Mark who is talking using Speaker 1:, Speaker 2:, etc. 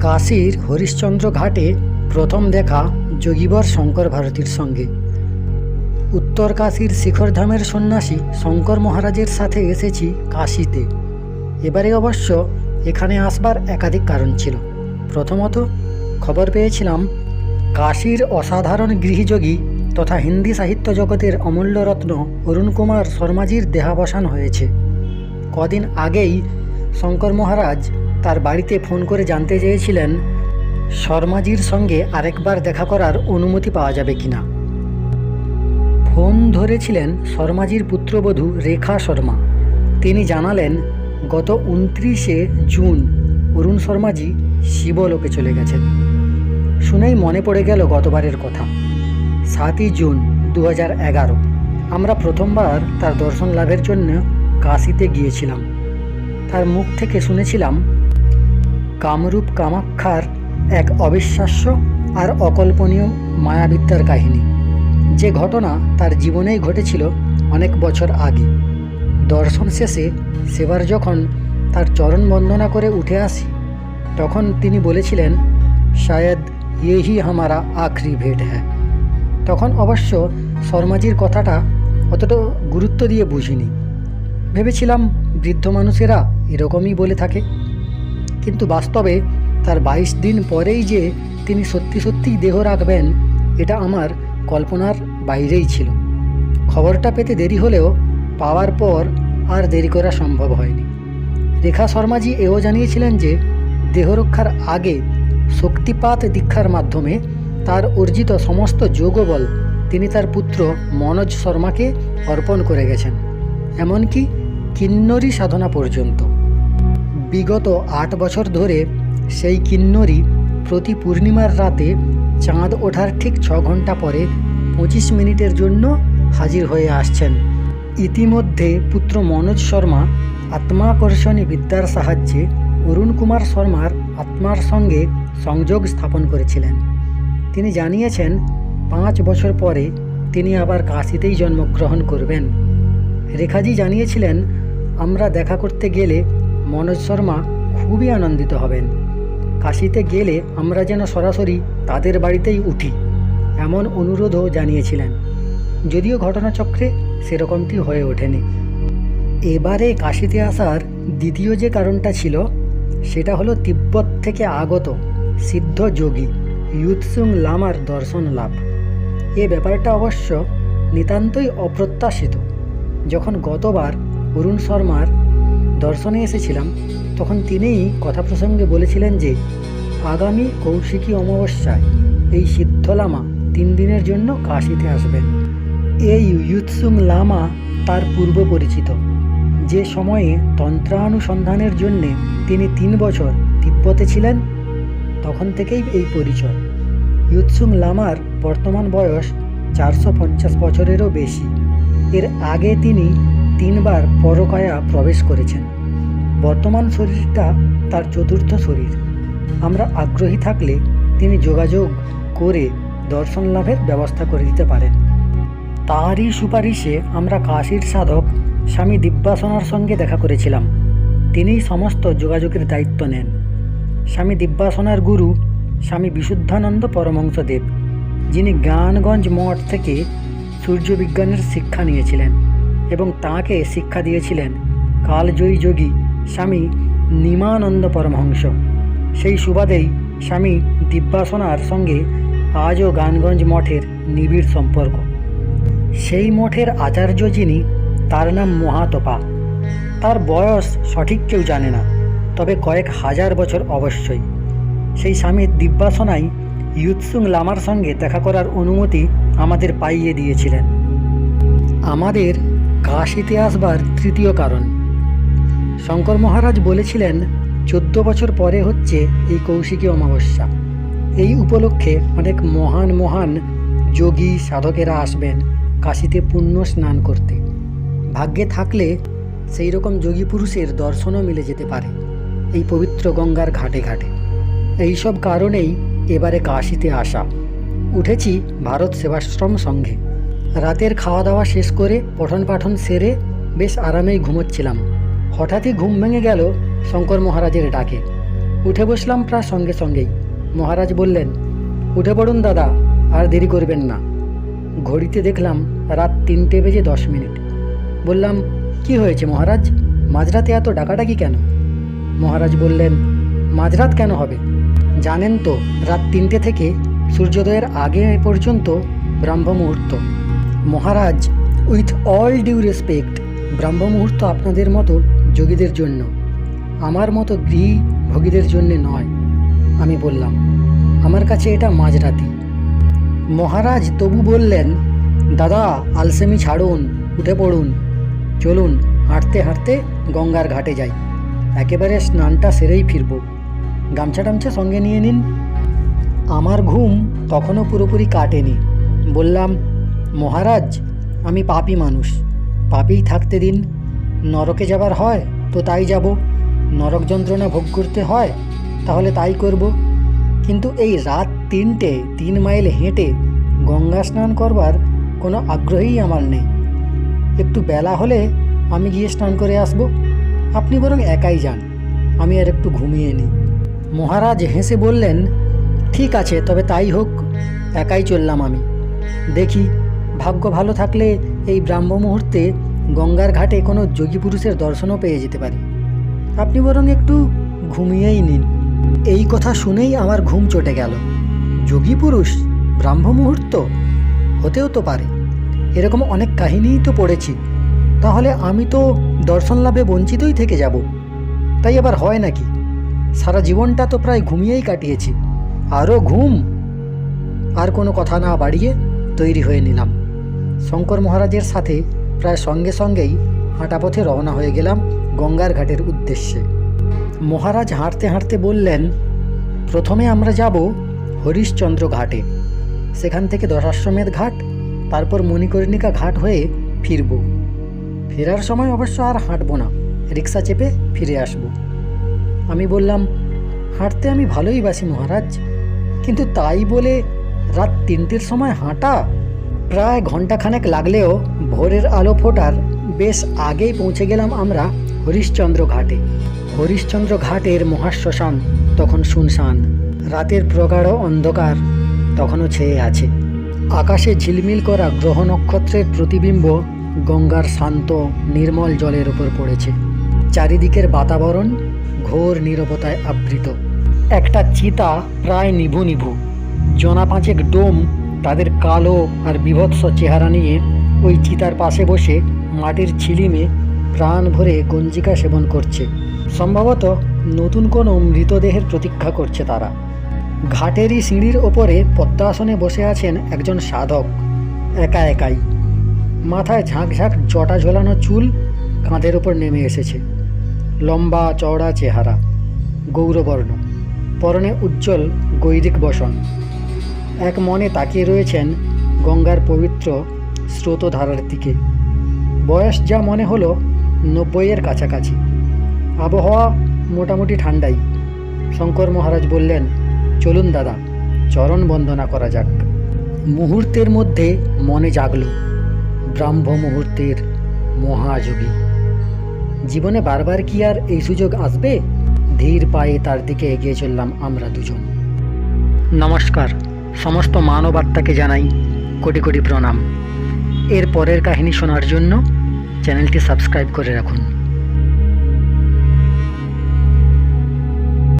Speaker 1: কাশীর হরিশ্চন্দ্র ঘাটে প্রথম দেখা যোগীবর শঙ্কর ভারতীর সঙ্গে। উত্তর কাশীর শিখরধামের সন্ন্যাসী শঙ্কর মহারাজের সাথে এসেছি কাশীতে। এবারে অবশ্য এখানে আসবার একাধিক কারণ ছিল। প্রথমত, খবর পেয়েছিলাম, কাশীর অসাধারণ গৃহযোগী তথা হিন্দি সাহিত্য জগতের অমূল্য রত্ন অরুণ কুমার শর্মাজির দেহাবসান হয়েছে। কদিন আগেই শঙ্কর মহারাজ তার বাড়িতে ফোন করে জানতে চেয়েছিলেন, শর্মাজির সঙ্গে আরেকবার দেখা করার অনুমতি পাওয়া যাবে কিনা। ফোন ধরেছিলেন শর্মাজির পুত্রবধূ রেখা শর্মা। তিনি জানালেন, গত উনত্রিশে জুন অরুণ শর্মাজি শিবলোকে চলে গেছেন। শুনেই মনে পড়ে গেল গতবারের কথা। সাতই জুন দু এগারো। আমরা প্রথমবার তার দর্শন লাভের জন্য কাশিতে গিয়েছিলাম। তার মুখ থেকে শুনেছিলাম কামরূপ কামাক্ষার এক অবিশ্বাস্য আর অকল্পনীয় মায়াবিদ্যার কাহিনী। যে ঘটনা তার জীবনেই ঘটেছিল অনেক বছর আগে। দর্শন শেষে সেবার যখন তার চরণ বন্দনা করে উঠে আসি, তখন তিনি বলেছিলেন, শায়দ ইয়েহি হামারা আখরি ভেট হ্যাঁ তখন অবশ্য শর্মাজির কথাটা অতটা গুরুত্ব দিয়ে বুঝিনি। ভেবেছিলাম বৃদ্ধ মানুষেরা এরকমই বলে থাকে। কিন্তু বাস্তবে তার বাইশ দিন পরেই যে তিনি সত্যি সত্যিই দেহ রাখবেন, এটা আমার কল্পনার বাইরেই ছিল। খবরটা পেতে দেরি হলেও পাওয়ার পর আর দেরি করা সম্ভব হয়নি। রেখা শর্মাজি এও জানিয়েছিলেন যে দেহরক্ষার আগে শক্তিপাত দীক্ষার মাধ্যমে তার অর্জিত সমস্ত যোগবল তিনি তার পুত্র মনোজ শর্মাকে অর্পণ করে গেছেন। এমনকি কিন্নরী সাধনা পর্যন্ত। বিগত আট বছর ধরে সেই কিন্নরী প্রতি পূর্ণিমার রাতে চাঁদ ওঠার ঠিক ছ ঘণ্টা পরে পঁচিশ মিনিটের জন্য হাজির হয়ে আসছেন। ইতিমধ্যে পুত্র মনোজ শর্মা আত্মাকর্ষণী বিদ্যার সাহায্যে অরুণ কুমার শর্মার আত্মার সঙ্গে সংযোগ স্থাপন করেছিলেন। তিনি জানিয়েছেন, পাঁচ বছর পরে তিনি আবার কাশিতেই জন্মগ্রহণ করবেন। রেখাজি জানিয়েছিলেন, আমরা দেখা করতে গেলে মনোজ শর্মা খুবই আনন্দিত হবেন। কাশিতে গেলে আমরা যেন সরাসরি তাদের বাড়িতেই উঠি, এমন অনুরোধও জানিয়েছিলেন। যদিও ঘটনাচক্রে সেরকমটি হয়ে ওঠেনি। এবারে কাশিতে আসার দ্বিতীয় যে কারণটা ছিল, সেটা হলো তিব্বত থেকে আগত সিদ্ধ যোগী ইউৎসুং লামার দর্শন লাভ। এ ব্যাপারটা অবশ্য নিতান্তই অপ্রত্যাশিত। যখন গতবার অরুণ শর্মার দর্শনে এসেছিলাম, তখন তিনিই কথা প্রসঙ্গে বলেছিলেন যে, আগামী কৌশিকী অমাবস্যায় এই সিদ্ধ লামা তিন দিনের জন্য কাশিতে আসবেন। এই ইউৎসুং লামা তার পূর্ব পরিচিত। যে সময়ে তন্ত্রানুসন্ধানের জন্যে তিনি তিন বছর তিব্বতে ছিলেন, তখন থেকেই এই পরিচয়। ইউৎসুং লামার বর্তমান বয়স চারশো পঞ্চাশ বছরেরও বেশি। এর আগে তিনি তিনবার পরকায়া প্রবেশ করেছেন। বর্তমান শরীরটা তার চতুর্থ শরীর। আমরা আগ্রহী থাকলে তিনি যোগাযোগ করে দর্শন লাভের ব্যবস্থা করে দিতে পারেন। তারই সুপারিশে আমরা কাশীর সাধক স্বামী দিব্যাসনার সঙ্গে দেখা করেছিলাম। তিনিই সমস্ত যোগাযোগের দায়িত্ব নেন। স্বামী দিব্যাসনার গুরু স্বামী বিশুদ্ধানন্দ পরমহংসদেব, যিনি জ্ঞানগঞ্জ মঠ থেকে সূর্যবিজ্ঞানের শিক্ষা নিয়েছিলেন। এবং তাঁকে শিক্ষা দিয়েছিলেন কালজয়ী যোগী স্বামী নিমানন্দ পরমহংস। সেই সুবাদেই স্বামী দিব্যাসনার সঙ্গে আজও গানগঞ্জ মঠের নিবিড় সম্পর্ক। সেই মঠের আচার্য যিনি, তার নাম মহাতপা। তার বয়স সঠিক কেউ জানে না, তবে কয়েক হাজার বছর অবশ্যই। সেই স্বামীর দিব্যাসনাই ইউৎসুং লামার সঙ্গে দেখা করার অনুমতি আমাদের পাইয়ে দিয়েছিলেন। আমাদের কাশিতে আসবার তৃতীয় কারণ। শঙ্কর মহারাজ বলেছিলেন, চোদ্দ বছর পরে হচ্ছে এই কৌশিকী অমাবস্যা। এই উপলক্ষে অনেক মহান মহান যোগী সাধকেরা আসবেন কাশিতে পুণ্য স্নান করতে। ভাগ্যে থাকলে সেই রকম যোগী পুরুষের দর্শনও মিলে যেতে পারে এই পবিত্র গঙ্গার ঘাটে ঘাটে। এইসব কারণেই এবারে কাশিতে আসা। উঠেছি ভারত সেবাশ্রম সংঘে রাতের খাওয়া দাওয়া শেষ করে পঠন পাঠন সেরে বেশ আরামেই ঘুমোচ্ছিলাম। হঠাৎই ঘুম ভেঙে গেল শঙ্কর মহারাজের ডাকে। উঠে বসলাম প্রায় সঙ্গে সঙ্গেই। মহারাজ বললেন, উঠে পড়ুন দাদা, আর দেরি করবেন না। ঘড়িতে দেখলাম রাত তিনটে বেজে দশ মিনিট। বললাম, কি হয়েছে মহারাজ? মাঝরাতে এত ডাকাডাকি কেন? মহারাজ বললেন, মাঝরাত কেন হবে? জানেন তো, রাত তিনটে থেকে সূর্যোদয়ের আগে পর্যন্ত ব্রাহ্ম মুহূর্ত Maharaj, with all due respect, ব্রাহ্ম মুহূর্ত আপনাদের মতো যোগীদের জন্য, আমার মতো গৃহী ভোগীদের জন্য নয়, আমি বললাম। আমার কাছে এটা মাঝরাতি। মহারাজ তবু বললেন, দাদা, আলসেমি ছাড়ুন, উঠে পড়ুন, চলুন, হাঁটতে হাঁটতে গঙ্গার ঘাটে যাই। একেবারে স্নানটা সেরেই ফিরব। গামছা টামছা সঙ্গে নিয়ে নিন। আমার ঘুম তখনও পুরোপুরি কাটেনি। বললাম মহারাজ, আমি পাপী মানুষ। পাপেই থাকতে দিন। নরকে যাবার হয়, তো তাই যাব। নরক যন্ত্রণা ভোগ করতে হয়, তাহলে তাই করব। কিন্তু এই রাত তিনটে, তিন মাইল হেঁটে গঙ্গা স্নান করবার কোনো আগ্রহই আমার নেই। একটু বেলা হলে আমি গিয়ে স্নান করে আসব। আপনি বরং একাই যান, আমি আর একটু ঘুমিয়ে নিই। মহারাজ হেসে বললেন, ঠিক আছে, তবে তাই হোক, একাই চললাম আমি। দেখি ভাগ্য ভালো থাকলে এই ব্রাহ্ম মুহূর্তে গঙ্গার ঘাটে কোনো যোগী পুরুষের দর্শনও পেয়ে যেতে পারি। আপনি বরং একটু ঘুমিয়েই নিন। এই কথা শুনেই আমার ঘুম চটে গেল। যোগী পুরুষ ব্রাহ্ম মুহূর্ত হতেও তো পারে। এরকম অনেক কাহিনীই তো পড়েছি। তাহলে আমি তো দর্শন লাভে বঞ্চিতই থেকে যাব। তাই আবার হয় নাকি? সারা জীবনটা তো প্রায় ঘুমিয়েই কাটিয়েছি। আরও ঘুম? আর কোনো কথা না বাড়িয়ে তৈরি হয়ে নিলাম। শঙ্কর মহারাজের সাথে প্রায় সঙ্গে সঙ্গেই হাঁটাপথে রওনা হয়ে গেলাম গঙ্গার ঘাটের উদ্দেশ্যে। মহারাজ হাঁটতে হাঁটতে বললেন, প্রথমে আমরা যাব হরিশ্চন্দ্র ঘাটে। সেখান থেকে দশাশ্বমেধ ঘাট, তারপর মণিকর্ণিকা ঘাট হয়ে ফিরব। ফেরার সময় অবশ্য আর হাঁটবো না, রিক্সা চেপে ফিরে আসব। আমি বললাম, হাঁটতে আমি ভালোই বাসি মহারাজ, কিন্তু তাই বলে রাত তিনটের সময় হাঁটা প্রায় ঘন্টাখানেক লাগলেও ভোরের আলো ফোটার বেশ আগেই পৌঁছে গেলাম আমরা হরিশ্চন্দ্র ঘাটে। হরিশ্চন্দ্র ঘাটের মহাশ্মশান, তখন শুনশান। রাতের প্রগাঢ় অন্ধকার তখনও ছেয়ে আছে। আকাশে ঝিলমিল করা গ্রহ নক্ষত্রের প্রতিবিম্ব গঙ্গার শান্ত, নির্মল জলের উপর পড়েছে। চারিদিকের বাতাবরণ ঘোর নীরবতায় আবৃত। একটা চিতা প্রায় নিভু নিভু। জনা পাঁচেক ডোম তাদের কালো আর বিভৎস চেহারা নিয়ে ওই চিতার পাশে বসে মাটির ছিলিমে প্রাণ ভরে গঞ্জিকা সেবন করছে। সম্ভবত নতুন কোনো মৃতদেহের প্রতীক্ষা করছে তারা। ঘাটেরই সিঁড়ির ওপরে পদ্মাসনে বসে আছেন একজন সাধক। একা একাই। মাথায় ঝাঁক ঝাঁক জটা ঝোলানো চুল কাঁধের ওপর নেমে এসেছে। লম্বা চওড়া চেহারা, গৌরবর্ণ, পরনে উজ্জ্বল গৈরিক বসন। এক মনে তাকিয়ে রয়েছেন গঙ্গার পবিত্র স্রোতধারার দিকে। বয়স যা মনে হলো নব্বইয়ের কাছাকাছি। আবহাওয়া মোটামুটি ঠান্ডাই। শঙ্কর মহারাজ বললেন, চলুন দাদা, চরণ বন্দনা করা যাক। মুহূর্তের মধ্যে মনে জাগল ব্রাহ্ম মুহূর্তের মহাযোগী। জীবনে বারবার কি আর এই সুযোগ আসবে? ধীর পায়ে তার দিকে এগিয়ে চললাম আমরা দুজন। নমস্কার। সমস্ত মানবাত্মাকে জানাই কোটি কোটি প্রণাম। এর পরের কাহিনী শোনার জন্য চ্যানেলটি সাবস্ক্রাইব করে রাখুন।